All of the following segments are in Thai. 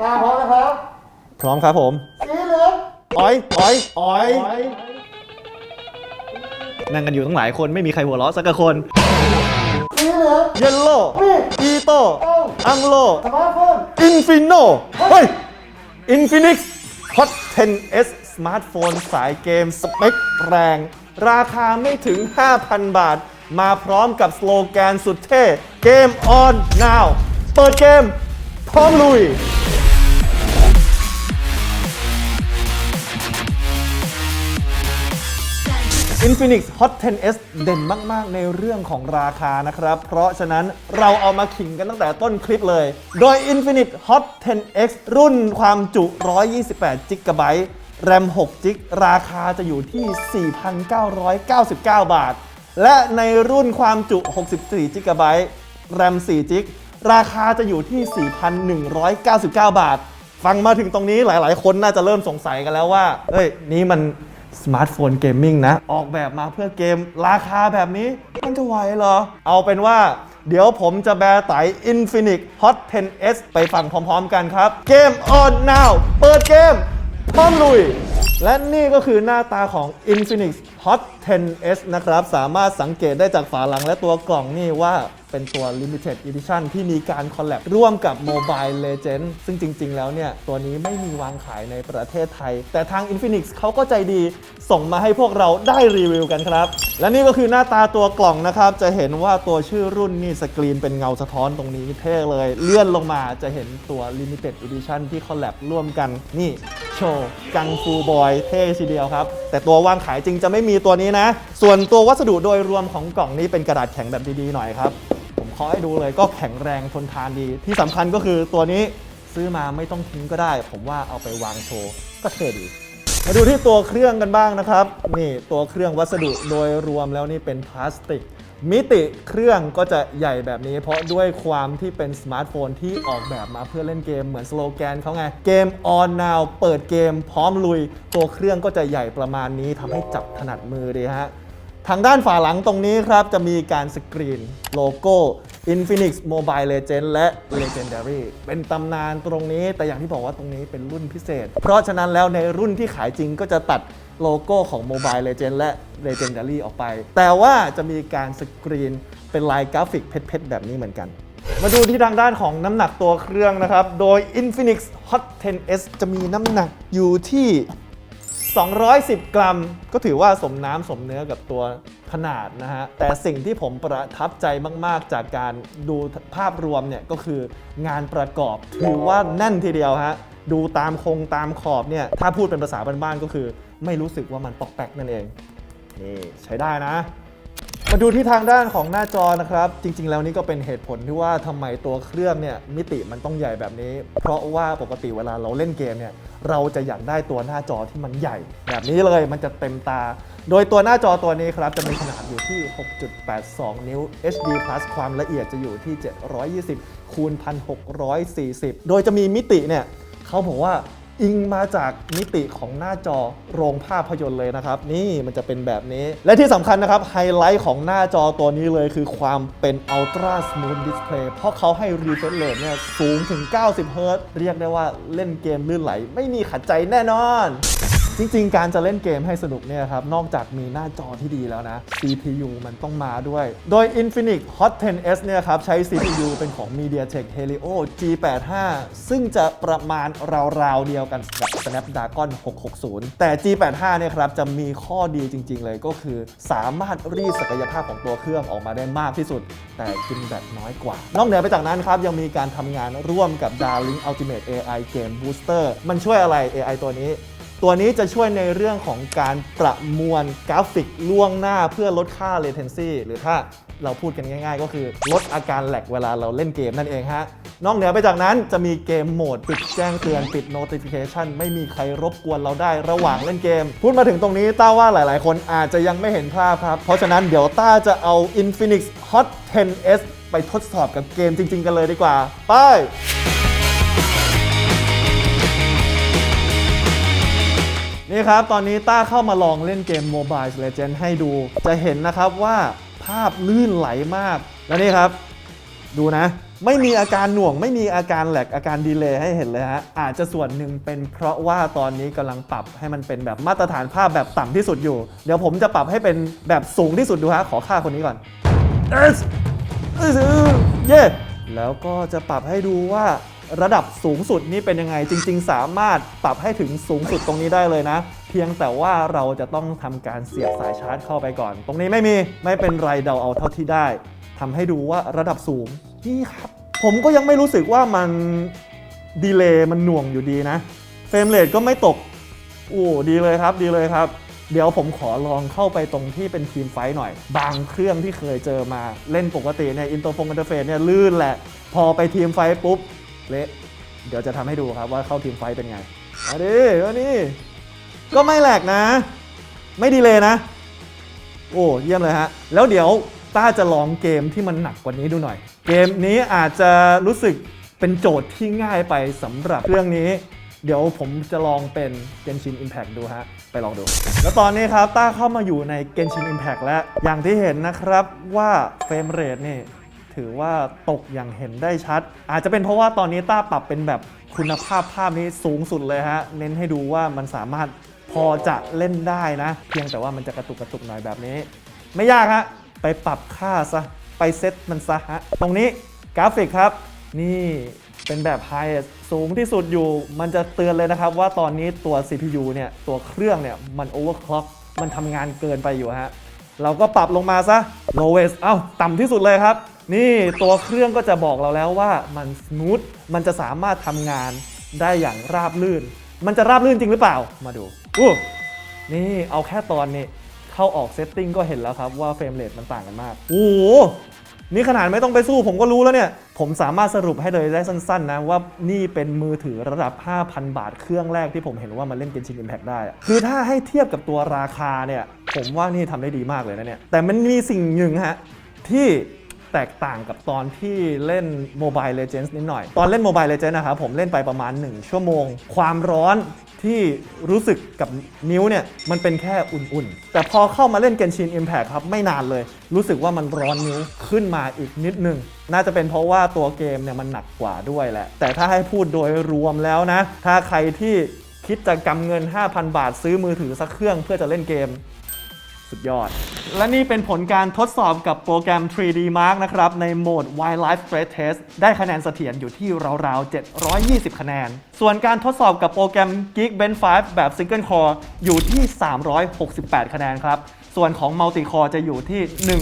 ตาพร้อมนะครับพร้อมครับผมสีเหลืองอ้อยอ้อยอ้อยนั่งกันอยู่ตั้งหลายคนไม่มีใครหัวเราะสักคน สีเหลืองเยลโล่มีดอีโตเอ้าอังโล สมาร์ทโฟนอินฟิโนเฮ้ยอินฟินิกซ์ฮอต 10s สมาร์ทโฟนสายเกม สเปคแรง ราคาไม่ถึง 5,000 บาท มาพร้อมกับสโลแกนสุดเท่ เกม on now เปิดเกม พร้อมลุย Infinix Hot 10s เด่นมาก ๆ ในเรื่องของราคานะครับ เพราะฉะนั้นเราเอามาขิงกันตั้งแต่ต้นคลิปเลย โดย Infinix Hot 10x รุ่นความจุ 128 g b แรม6 g ราคาจะอยู่ที่ 4,999 บาท และในรุ่นความจุ 64 g b แรม4 g ราคาจะอยู่ที่ 4,199 บาท ฟังมาถึงตรงนี้หลาย ๆ คนน่าจะเริ่มสงสัยกันแล้วว่า เฮ้ย นี่มัน สมาร์ทโฟนเกมมิ่งนะ ออกแบบมาเพื่อเกมราคาแบบนี้ มันจะไหวเหรอ เอาเป็นว่าเดี๋ยวผมจะแบร์ไต Infinix Hot 10s ไปฟังพร้อมๆกันครับ เกม on now เปิดเกม พร้อมลุย และนี่ก็คือหน้าตาของ Infinix Hot 10s นะครับ สามารถสังเกตได้จากฝาหลังและตัวกล่องนี่ว่าเป็นตัว Limited Edition ที่มีการคอลแลบร่วมกับ Mobile Legend ซึ่งจริง ๆ แล้วเนี่ย ตัวนี้ไม่มีวางขายในประเทศไทย แต่ทาง Infinix เขาก็ใจดีส่งมาให้พวกเราได้รีวิวกันครับ และนี่ก็คือหน้าตาตัวกล่องนะครับ จะเห็นว่าตัวชื่อรุ่นนี่สกรีนเป็นเงาสะท้อนตรงนี้เท่เลย เลื่อนลงมาจะเห็นตัว Limited Edition ที่คอลแลบร่วมกันนี่ โชว์กังฟูบอยเท่ทีเดียวครับ แต่ตัววางขายจริงจะไม่มีตัวนี้นะ ส่วนตัววัสดุโดยรวมของกล่องนี้เป็นกระดาษแข็งแบบดีๆหน่อยครับ ผมขอให้ดูเลยก็แข็งแรงทนทานดี ที่สำคัญก็คือตัวนี้ซื้อมาไม่ต้องทิ้งก็ได้ ผมว่าเอาไปวางโชว์ก็เท่ดี มาดูที่ตัวเครื่องกันบ้างนะครับ นี่ตัวเครื่องวัสดุโดยรวมแล้วนี่เป็นพลาสติก มิติเครื่องก็จะใหญ่แบบนี้ เพราะด้วยความที่เป็นสมาร์ทโฟนที่ออกแบบมาเพื่อเล่นเกมเหมือนสโลแกนเขาไง เกม on now เปิดเกมพร้อมลุย ตัวเครื่องก็จะใหญ่ประมาณนี้ทำให้จับถนัดมือดีฮะทางด้านฝาหลังตรงนี้ครับจะมีการสกรีนโลโก้ Infinix Mobile Legend และ Legendary เป็นตำนานตรงนี้ แต่อย่างที่บอกว่าตรงนี้เป็นรุ่นพิเศษ เพราะฉะนั้นแล้วในรุ่นที่ขายจริงก็จะตัดโลโก้ของ Mobile Legend และ Legendary ออกไป แต่ว่าจะมีการสกรีนเป็นลายกราฟิกเพชรๆแบบนี้เหมือนกัน มาดูที่ทางด้านของน้ำหนักตัวเครื่องนะครับ โดย Infinix Hot 10s จะมีน้ำหนักอยู่ที่ 210 กรัม ก็ถือว่าสมน้ำสมเนื้อกับตัวขนาดนะฮะ แต่สิ่งที่ผมประทับใจมากๆ จากการดูภาพรวมเนี่ยก็คืองานประกอบ ถือว่าแน่นทีเดียวฮะ ดูตามคงตามขอบเนี่ย ถ้าพูดเป็นภาษาบ้านๆ ก็คือ ไม่รู้สึกว่ามันปอกแปกนั่นเอง นี่ใช้ได้นะมาดูที่ทางด้านของหน้าจอนะครับ จริง ๆ แล้วนี่ก็เป็นเหตุผลที่ว่าทำไมตัวเครื่องเนี่ยมิติมันต้องใหญ่แบบนี้ เพราะว่าปกติเวลาเราเล่นเกมเนี่ย เราจะอยากได้ตัวหน้าจอที่มันใหญ่ แบบนี้เลยมันจะเต็มตา โดยตัวหน้าจอตัวนี้ครับ จะมีขนาดอยู่ที่ 6.82 นิ้ว HD ความละเอียดจะอยู่ที่ 720คูณ1640 โดยจะมีมิติเนี่ยเขาบอกว่า อิงมาจากมิติของหน้าจอโรงภาพยนตร์เลยนะครับ นี่มันจะเป็นแบบนี้ และที่สำคัญนะครับ ไฮไลท์ของหน้าจอตัวนี้เลยคือความเป็น Ultra Smooth Display เพราะเขาให้ refresh rate เนี่ยสูงถึง 90 Hz เรียกได้ว่าเล่นเกมลื่นไหล ไม่มีขัดใจแน่นอน จริงๆ การจะเล่นเกมให้สนุกเนี่ยครับ นอกจากมีหน้าจอที่ดีแล้วนะ CPU มันต้องมาด้วย โดย Infinix Hot 10s เนี่ยครับ ใช้ CPU เป็นของ MediaTek Helio G85 ซึ่งจะประมาณราวๆ เดียวกันกับ Snapdragon 660 แต่ G85 เนี่ยครับ จะมีข้อดีจริง ๆ เลยก็คือ สามารถรีดศักยภาพของตัวเครื่องออกมาได้มากที่สุด แต่กินแบตน้อยกว่า นอกเหนือไปจากนั้นครับยังมีการทำงานร่วมกับ Darling Ultimate AI Game Booster มันช่วยอะไร AI ตัวนี้ ตัวนี้จะช่วยในเรื่องของการประมวลกราฟิกล่วงหน้าเพื่อลดค่า latency หรือถ้าเราพูดกันง่าย ๆ ก็คือลดอาการแหลกเวลาเราเล่นเกมนั่นเองฮะ นอกเหนือไปจากนั้นจะมีเกมโหมด ปิดแจ้งเตือนปิด notification ไม่มีใครรบกวนเราได้ระหว่างเล่นเกม พูดมาถึงตรงนี้ต้าว่าหลายๆ คนอาจจะยังไม่เห็นภาพครับ เพราะฉะนั้นเดี๋ยวต้าจะเอา Infinix Hot 10s ไปทดสอบกับเกมจริง ๆ กันเลยดีกว่า ไป นี่ครับ ตอนนี้ต้าเข้ามาลองเล่นเกม Mobile Legend ให้ดู จะเห็นนะครับว่าภาพลื่นไหลมาก แล้วนี่ครับ ดูนะ ไม่มีอาการหน่วง ไม่มีอาการแหลกอาการดีเลย์ให้เห็นเลยฮะ อาจจะส่วนหนึ่งเป็นเพราะว่าตอนนี้กำลังปรับให้มันเป็นแบบมาตรฐานภาพแบบต่ำที่สุดอยู่ เดี๋ยวผมจะปรับให้เป็นแบบสูงที่สุดดูฮะ ขอค่าคนนี้ก่อน S เย่แล้วก็จะปรับให้ดูว่า ระดับสูงสุดนี่เป็นยังไง จริง ๆ สามารถปรับให้ถึงสูงสุดตรงนี้ได้เลยนะ เพียงแต่ว่าเราจะต้องทำการเสียบสายชาร์จเข้าไปก่อน ตรงนี้ไม่มีไม่เป็นไรเดาเอาเท่าที่ได้ทำให้ดูว่าระดับสูงนี่ครับ ผมก็ยังไม่รู้สึกว่ามันดีเลย์มันหน่วงอยู่ดีนะเฟรมเรทก็ไม่ตกโอ้ดีเลยครับดีเลยครับ เดี๋ยวผมขอลองเข้าไปตรงที่เป็นทีมไฟท์หน่อย บางเครื่องที่เคยเจอมาเล่นปกติเนี่ยอินโตอร์ฟงอินเตอร์เฟซเนี่ยลื่นแหละ พอไปทีมไฟท์ปุ๊บ เละเดี๋ยวจะทำให้ดูครับว่าเข้าทีมไฟท์เป็นไงมาดิมาดิก็ไม่แหลกนะ ไม่ดีเลยนะ โอ้เยี่ยมเลยฮะ แล้วเดี๋ยวต้าจะลองเกมที่มันหนักกว่านี้ดูหน่อย เกมนี้อาจจะรู้สึกเป็นโจทย์ที่ง่ายไปสำหรับเรื่องนี้ เดี๋ยวผมจะลองเป็น Genshin Impact ดูฮะ ไปลองดู แล้วตอนนี้ครับต้าเข้ามาอยู่ใน Genshin Impact แล้ว อย่างที่เห็นนะครับว่าเฟรมเรทนี่ ถือว่าตกอย่างเห็นได้ชัด อาจจะเป็นเพราะว่าตอนนี้ต้าปรับเป็นแบบคุณภาพภาพนี้สูงสุดเลยฮะ เน้นให้ดูว่ามันสามารถพอจะเล่นได้นะ เพียงแต่ว่ามันจะกระตุกกระตุกหน่อยแบบนี้ ไม่ยากฮะ ไปปรับค่าซะ ไปเซตมันซะฮะ ตรงนี้กราฟิกครับ นี่เป็นแบบไฮสูงที่สุดอยู่ มันจะเตือนเลยนะครับ ว่าตอนนี้ตัว CPU เนี่ย ตัวเครื่องเนี่ย มันโอเวอร์คล็อก มันทำงานเกินไปอยู่ฮะ เราก็ปรับลงมาซะ lowest เอ้า ต่ำที่สุดเลยครับ นี่ตัวเครื่องก็จะบอกเราแล้วว่ามัน smooth มันจะสามารถทำงานได้อย่างราบลื่น มันจะราบลื่นจริงหรือเปล่ามาดูอู้นี่เอาแค่ตอนนี้เข้าออกเซตติ้งก็เห็นแล้วครับว่าเฟรมเรทมันต่างกันมากโอ้โหนี่ขนาดไม่ต้องไปสู้ผมก็รู้แล้วเนี่ย ผมสามารถสรุปให้เลยได้สั้นๆนะ ว่านี่เป็นมือถือระดับ 5,000 บาทเครื่องแรกที่ผมเห็นว่ามันเล่น Genshin Impact ได้ คือถ้าให้เทียบกับตัวราคาเนี่ย ผมว่านี่ทำได้ดีมากเลยนะเนี่ย แต่มันมีสิ่งหนึ่งฮะ ที่ แตกต่างกับตอนที่เล่น Mobile Legends นิดหน่อย ตอนเล่น Mobile Legends นะครับผมเล่นไปประมาณ 1 ชั่วโมง ความร้อนที่รู้สึกกับนิ้วเนี่ย มันเป็นแค่อุ่นๆ แต่พอเข้ามาเล่น Genshin Impact ครับ ไม่นานเลย รู้สึกว่ามันร้อนนิ้วขึ้นมาอีกนิดนึง น่าจะเป็นเพราะว่าตัวเกมเนี่ยมันหนักกว่าด้วยแหละ แต่ถ้าให้พูดโดยรวมแล้วนะ ถ้าใครที่คิดจะกำเงิน 5,000 บาทซื้อมือถือสักเครื่องเพื่อจะเล่นเกม สุดยอด และนี่เป็นผลการทดสอบกับโปรแกรม 3D Mark นะครับ ในโหมด Wildlife Stress Test ได้คะแนนเสถียรอยู่ที่ราวๆ 720 คะแนน ส่วนการทดสอบกับโปรแกรม Geekbench 5 แบบ Single Core อยู่ที่ 368 คะแนนครับส่วนของ Multi Core จะอยู่ที่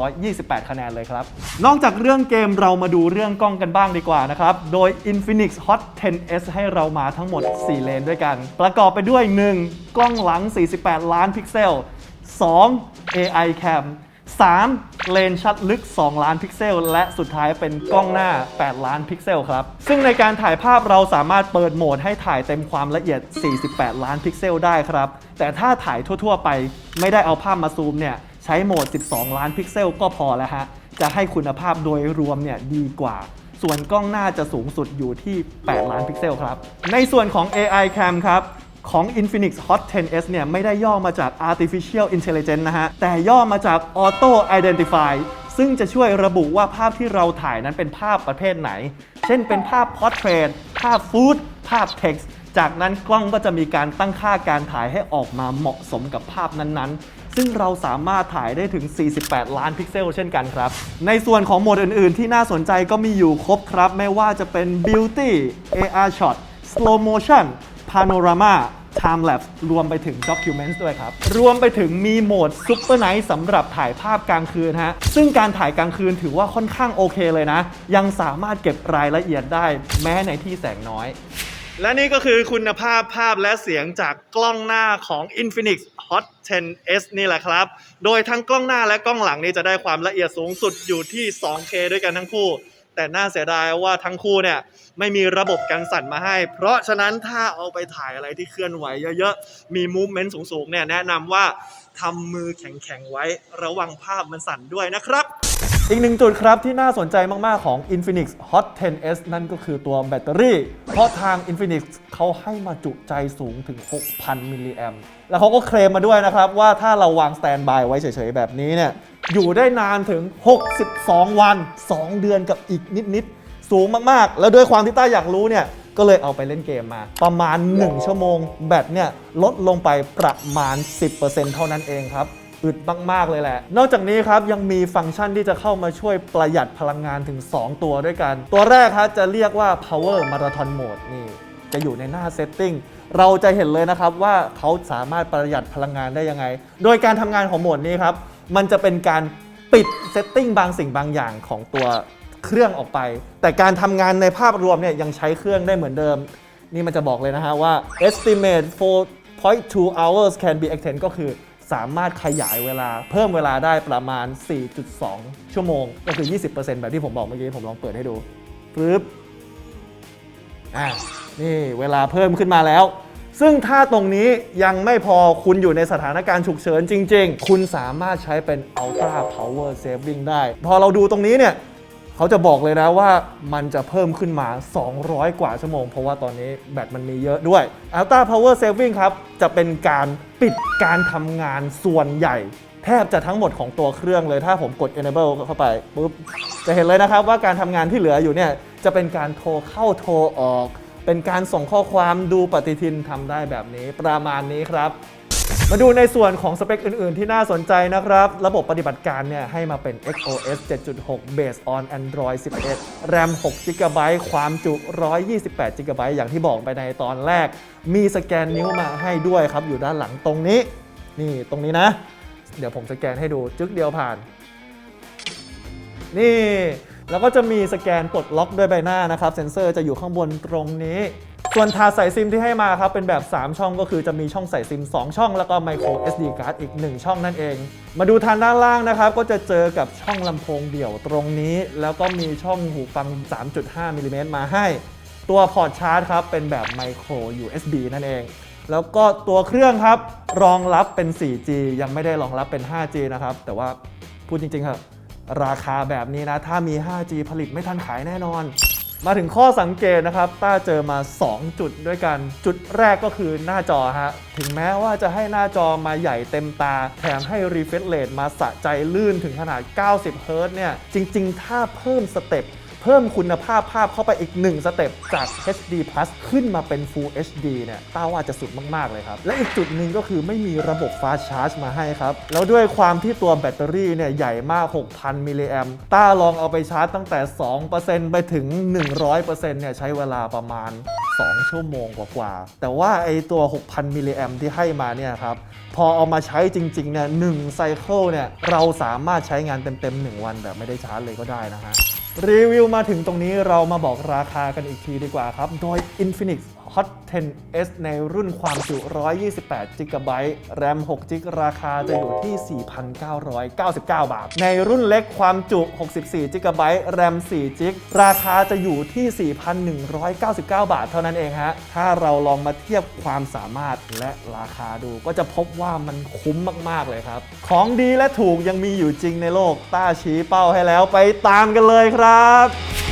1,328 คะแนนเลยครับ นอกจากเรื่องเกมเรามาดูเรื่องกล้องกันบ้างดีกว่านะครับ โดย Infinix Hot 10s ให้เรามาทั้งหมด 4 เลนด้วยกัน ประกอบไปด้วย 1. กล้องหลัง 48 ล้านพิกเซล 2. AI Cam 3. เลนชัดลึก 2 ล้านพิกเซล และสุดท้ายเป็นกล้องหน้า 8 ล้านพิกเซลครับ ซึ่งในการถ่ายภาพเราสามารถเปิดโหมดให้ถ่ายเต็มความละเอียด 48 ล้านพิกเซลได้ครับ แต่ถ้าถ่ายทั่ว ๆ ไป ไม่ได้เอาภาพมาซูมเนี่ยใช้โหมด 12 ล้านพิกเซลก็พอแล้วฮะ จะให้คุณภาพโดยรวมเนี่ยดีกว่า ส่วนกล้องหน้าจะสูงสุดอยู่ที่ 8 ล้านพิกเซลครับ ในส่วนของ AI Cam ครับ ของ Infinix Hot 10s เนี่ยไม่ได้ย่อมาจาก Artificial Intelligence นะฮะ แต่ย่อมาจาก Auto Identify ซึ่งจะช่วยระบุว่าภาพที่เราถ่ายนั้นเป็นภาพประเภทไหน เช่นเป็นภาพ Portrait ภาพ Food ภาพ Text จากนั้นกล้องก็จะมีการตั้งค่าการถ่ายให้ออกมาเหมาะสมกับภาพนั้นๆ ซึ่งเราสามารถถ่ายได้ถึง 48 ล้านพิกเซลเช่นกันครับ ในส่วนของโหมดอื่นๆ ที่น่าสนใจก็มีอยู่ครบครับ ไม่ว่าจะเป็น Beauty AR Shot Slow Motion Panorama Time Lapse รวมไปถึง Documents ด้วยครับ รวมไปถึงมีโหมด Super Night สำหรับถ่ายภาพกลางคืนฮะ ซึ่งการถ่ายกลางคืนถือว่าค่อนข้างโอเคเลยนะ ยังสามารถเก็บรายละเอียดได้แม้ในที่แสงน้อย และนี่ก็คือคุณภาพภาพและเสียงจากกล้องหน้าของ Infinix Hot 10s นี่แหละครับ โดยทั้งกล้องหน้าและกล้องหลังนี่จะได้ความละเอียดสูงสุดอยู่ที่ 2K ด้วยกันทั้งคู่ แต่น่าเสียดายว่าทั้งคู่เนี่ยไม่มีระบบกันสั่นมาให้ เพราะฉะนั้นถ้าเอาไปถ่ายอะไรที่เคลื่อนไหวเยอะๆ มีมูฟเมนต์สูงๆเนี่ยแนะนำว่าทำมือแข็งๆไว้ระวังภาพมันสั่นด้วยนะครับ อีกหนึ่งจุดครับที่น่าสนใจมากๆของ Infinix Hot 10s นั่นก็คือตัวแบตเตอรี่ เพราะทาง Infinix เขาให้มาจุใจสูงถึง 6,000 มิลลิแอมแล้วเขาก็เคลมมาด้วยนะครับว่าถ้าเราวางสแตนบายไว้เฉยๆแบบนี้เนี่ย อยู่ได้นานถึง 62 วัน 2 เดือนกับอีกนิดๆ สูงมากๆ แล้วด้วยความที่ต้าอยากรู้เนี่ย ก็เลยเอาไปเล่นเกมมา ประมาณ 1 ชั่วโมง แบตเนี่ยลดลงไปประมาณ 10%เท่านั้นเองครับอึดมาก ๆ เลยแหละ นอกจากนี้ครับ ยังมีฟังก์ชันที่จะเข้ามาช่วยประหยัดพลังงานถึง 2 ตัวด้วยกัน ตัวแรกครับจะเรียกว่า power marathon mode นี่จะอยู่ในหน้า setting เราจะเห็นเลยนะครับว่าเขาสามารถประหยัดพลังงานได้ยังไง โดยการทำงานของโหมดนี้ครับ มันจะเป็นการปิด setting บางสิ่งบางอย่างของตัวเครื่องออกไป แต่การทำงานในภาพรวมเนี่ยยังใช้เครื่องได้เหมือนเดิม นี่มันจะบอกเลยนะฮะว่า estimate 4.2 hours can be extended ก็คือสามารถขยายเวลา เพิ่มเวลาได้ประมาณ 4.2 ชั่วโมง ก็คือ 20%แบบที่ผมบอกเมื่อกี้ผมลองเปิดให้ดูปึ๊บอะนี่เวลาเพิ่มขึ้นมาแล้ว ซึ่งถ้าตรงนี้ยังไม่พอคุณอยู่ในสถานการณ์ฉุกเฉินจริง ๆ คุณสามารถใช้เป็น Ultra Power Saving ได้ พอเราดูตรงนี้เนี่ยเขาจะบอกเลยนะว่ามันจะเพิ่มขึ้นมา 200 กว่าชั่วโมง เพราะว่าตอนนี้แบตมันมีเยอะด้วย Ultra Power Saving ครับ จะเป็นการปิดการทำงานส่วนใหญ่ แทบจะทั้งหมดของตัวเครื่องเลยถ้าผมกด enable เข้าไปปุ๊บจะเห็นเลยนะครับว่าการทำงานที่เหลืออยู่เนี่ยจะเป็นการโทรเข้าโทรออก เป็นการส่งข้อความดูปฏิทินทำได้แบบนี้ประมาณนี้ครับ มาดูในส่วนของสเปคอื่น ๆ ที่น่าสนใจนะครับ ระบบปฏิบัติการเนี่ยให้มาเป็น XOS 7.6 based on Android 11 RAM 6 GB ความจุ 128 GB อย่างที่บอกไปในตอนแรก มีสแกนนิ้วมาให้ด้วยครับ อยู่ด้านหลังตรงนี้ นี่ตรงนี้นะ เดี๋ยวผมสแกนให้ดูจึ๊กเดียวผ่าน นี่ แล้วก็จะมีสแกนปลดล็อกด้วยใบหน้านะครับ เซ็นเซอร์จะอยู่ข้างบนตรงนี้ ส่วนถาดใส่ซิมที่ให้มาครับ เป็นแบบ 3 ช่องก็คือจะมีช่องใส่ซิม 2 ช่อง แล้วก็ micro SD card อีก 1 ช่องนั่นเอง มาดูทางด้านล่างนะครับ ก็จะเจอกับช่องลำโพงเดี่ยวตรงนี้ แล้วก็มีช่องหูฟัง 3.5มิลลิเมตรมาให้ ตัวพอร์ตชาร์จครับเป็นแบบ micro USB นั่นเองแล้วก็ตัวเครื่องครับ รองรับเป็น 4G ยังไม่ได้รองรับเป็น 5G นะครับ แต่ว่าพูดจริงๆครับ ราคาแบบนี้นะ ถ้ามี 5G ผลิตไม่ทันขายแน่นอน มาถึงข้อสังเกตนะครับ ต้าเจอมา 2 จุดด้วยกัน จุดแรกก็คือหน้าจอฮะ ถึงแม้ว่าจะให้หน้าจอมาใหญ่เต็มตา แถมให้ refresh rate มาสะใจลื่นถึงขนาด 90เฮิรต์เนี่ย จริง ๆ ถ้าเพิ่มสเต็ป พิ่มคุณภาพภาพเข้าไปอีก 1 สเต็ปจาก HD Plus ขึ้นมาเป็น Full HD เนี่ยต้าว่าจะสุดมาก ๆ เลยครับ และอีกจุดหนึ่งก็คือไม่มีระบบ Fast Charge มาให้ครับ แล้วด้วยความที่ตัวแบตเตอรี่เนี่ยใหญ่มาก 6,000 มิลลิแอมต้าลองเอาไปชาร์จตั้งแต่ 2%ไปถึง 100%เนี่ยใช้เวลาประมาณ 2 ชั่วโมงกว่าๆ แต่ว่าไอตัว 6,000 มิลลิแอมที่ให้มาเนี่ยครับพอเอามาใช้จริงๆเนี่ยหนึ่งไซเคิลเนี่ยเราสามารถใช้งานเต็มๆ1วันแบบไม่ได้ชาร์จเลยก็ได้นะฮะ รีวิวมาถึงตรงนี้เรามาบอกราคากันอีกทีดีกว่าครับ โดย Infinix Hot 10s ในรุ่นความจุ 128 GB RAM 6 GB ราคาจะอยู่ที่ 4,999 บาท ในรุ่นเล็กความจุ 64 GB RAM 4 GB ราคาจะอยู่ที่ 4,199 บาท เท่านั้นเองฮะ ถ้าเราลองมาเทียบความสามารถและราคาดู ก็จะพบว่ามันคุ้มมาก ๆ เลยครับ ของดีและถูกยังมีอยู่จริงในโลก ต้าชี้เป้าให้แล้วไปตามกันเลยครับ